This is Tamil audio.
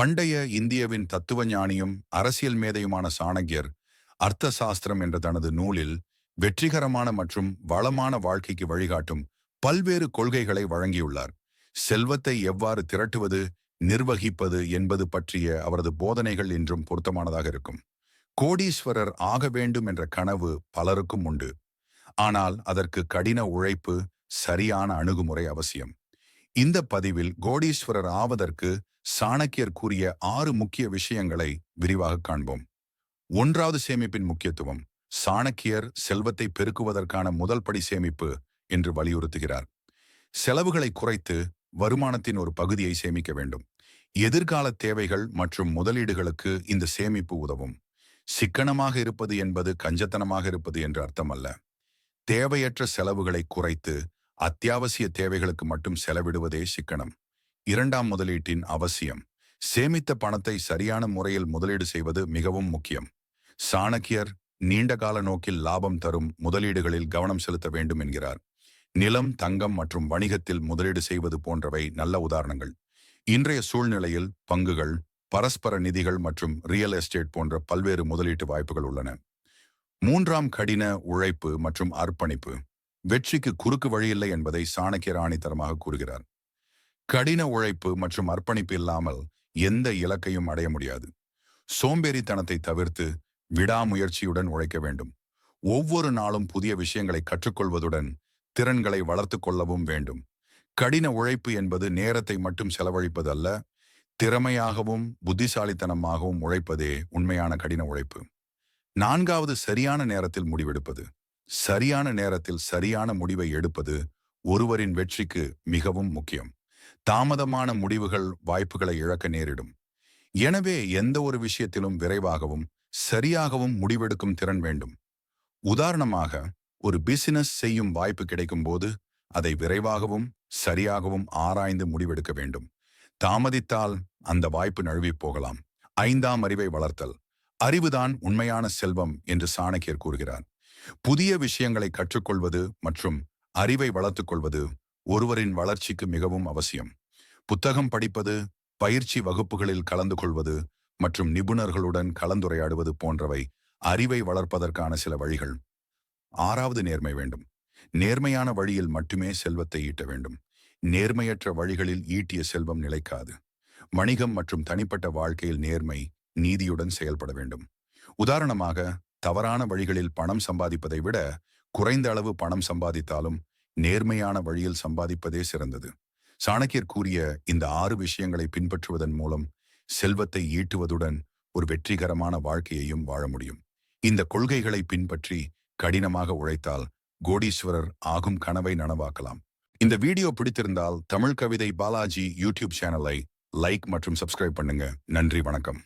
பண்டைய இந்தியவின் தத்துவ ஞானியும் அரசியல் மேதையுமான சாணக்கியர் அர்த்த சாஸ்திரம் என்ற தனது நூலில் வெற்றிகரமான மற்றும் வளமான வாழ்க்கைக்கு வழிகாட்டும் பல்வேறு கொள்கைகளை வழங்கியுள்ளார். செல்வத்தை எவ்வாறு திரட்டுவது நிர்வகிப்பது என்பது பற்றிய அவரது போதனைகள் இன்றும் பொருத்தமானதாக இருக்கும். கோடீஸ்வரர் ஆக வேண்டும் என்ற கனவு பலருக்கும் உண்டு. ஆனால் அதற்கு கடின உழைப்பு சரியான அணுகுமுறை அவசியம். இந்த பதிவில் கோடீஸ்வரர் ஆவதற்கு சாணக்கியர் கூறிய ஆறு முக்கிய விஷயங்களை விரிவாக காண்போம். ஒன்றாவது சேமிப்பின் முக்கியத்துவம் சாணக்கியர் செல்வத்தை பெருக்குவதற்கான முதல் படி சேமிப்பு என்று வலியுறுத்துகிறார். செலவுகளை குறைத்து வருமானத்தின் ஒரு பகுதியை சேமிக்க வேண்டும். எதிர்கால தேவைகள் மற்றும் முதலீடுகளுக்கு இந்த சேமிப்பு உதவும். சிக்கனமாக இருப்பது என்பது கஞ்சத்தனமாக இருப்பது என்று அர்த்தமல்ல. தேவையற்ற செலவுகளை குறைத்து அத்தியாவசிய தேவைகளுக்கு மட்டும் செலவிடுவதே சிக்கனம். இரண்டாம் முதலீட்டின் அவசியம். சேமித்த பணத்தை சரியான முறையில் முதலீடு செய்வது மிகவும் முக்கியம். சாணக்கியர் நீண்டகால நோக்கில் லாபம் தரும் முதலீடுகளில் கவனம் செலுத்த வேண்டும் என்கிறார். நிலம் தங்கம் மற்றும் வணிகத்தில் முதலீடு செய்வது போன்றவை நல்ல உதாரணங்கள். இன்றைய சூழ்நிலையில் பங்குகள் பரஸ்பர நிதிகள் மற்றும் ரியல் எஸ்டேட் போன்ற பல்வேறு முதலீட்டு வாய்ப்புகள் உள்ளன. மூன்றாம் கடின உழைப்பு மற்றும் அர்ப்பணிப்பு. வெற்றிக்கு குறுக்கு வழியில்லை என்பதை சாணக்கியர் ஆணித்தரமாக கூறுகிறார். கடின உழைப்பு மற்றும் அர்ப்பணிப்பு இல்லாமல் எந்த இலக்கையும் அடைய முடியாது. சோம்பேறித்தனத்தை தவிர்த்து விடாமுயற்சியுடன் உழைக்க வேண்டும். ஒவ்வொரு நாளும் புதிய விஷயங்களை கற்றுக்கொள்வதுடன் திறன்களை வளர்த்து கொள்ளவும் வேண்டும். கடின உழைப்பு என்பது நேரத்தை மட்டும் செலவழிப்பதல்ல திறமையாகவும் புத்திசாலித்தனமாகவும் உழைப்பதே உண்மையான கடின உழைப்பு. நான்காவது சரியான நேரத்தில் முடிவெடுப்பது. சரியான நேரத்தில் சரியான முடிவை எடுப்பது ஒருவரின் வெற்றிக்கு மிகவும் முக்கியம். தாமதமான முடிவுகள் வாய்ப்புகளை இழக்க நேரிடும். எனவே எந்த ஒரு விஷயத்திலும் விரைவாகவும் சரியாகவும் முடிவெடுக்கும் திறன் வேண்டும். உதாரணமாக ஒரு பிசினஸ் செய்யும் வாய்ப்பு கிடைக்கும் போது அதை விரைவாகவும் சரியாகவும் ஆராய்ந்து முடிவெடுக்க வேண்டும். தாமதித்தால் அந்த வாய்ப்பு நழுவி போகலாம். ஐந்தாம் அறிவை வளர்த்தல். அறிவுதான் உண்மையான செல்வம் என்று சாணக்கியர் கூறுகிறார். புதிய விஷயங்களை கற்றுக்கொள்வது மற்றும் அறிவை வளர்த்துக் கொள்வது ஒருவரின் வளர்ச்சிக்கு மிகவும் அவசியம். புத்தகம் படிப்பது பயிற்சி வகுப்புகளில் கலந்து கொள்வது மற்றும் நிபுணர்களுடன் கலந்துரையாடுவது போன்றவை அறிவை வளர்ப்பதற்கான சில வழிகள். ஆறாவது நேர்மை வேண்டும். நேர்மையான வழியில் மட்டுமே செல்வத்தை ஈட்ட வேண்டும். நேர்மையற்ற வழிகளில் ஈட்டிய செல்வம் நிலைக்காது. வணிகம் மற்றும் தனிப்பட்ட வாழ்க்கையில் நேர்மை நீதியுடன் செயல்பட வேண்டும். உதாரணமாக தவறான வழிகளில் பணம் சம்பாதிப்பதை விட குறைந்த அளவு பணம் சம்பாதித்தாலும் நேர்மையான வழியில் சம்பாதிப்பதே சிறந்தது. சாணக்கியர் கூறிய இந்த ஆறு விஷயங்களை பின்பற்றுவதன் மூலம் செல்வத்தை ஈட்டுவதுடன் ஒரு வெற்றிகரமான வாழ்க்கையையும் வாழ முடியும். இந்த கொள்கைகளை பின்பற்றி கடினமாக உழைத்தால் கோடீஸ்வரர் ஆகும் கனவை நனவாக்கலாம். இந்த வீடியோ பிடித்திருந்தால் தமிழ் கவிதை பாலாஜி யூடியூப் சேனலை லைக் மற்றும் சப்ஸ்கிரைப் பண்ணுங்க. நன்றி வணக்கம்.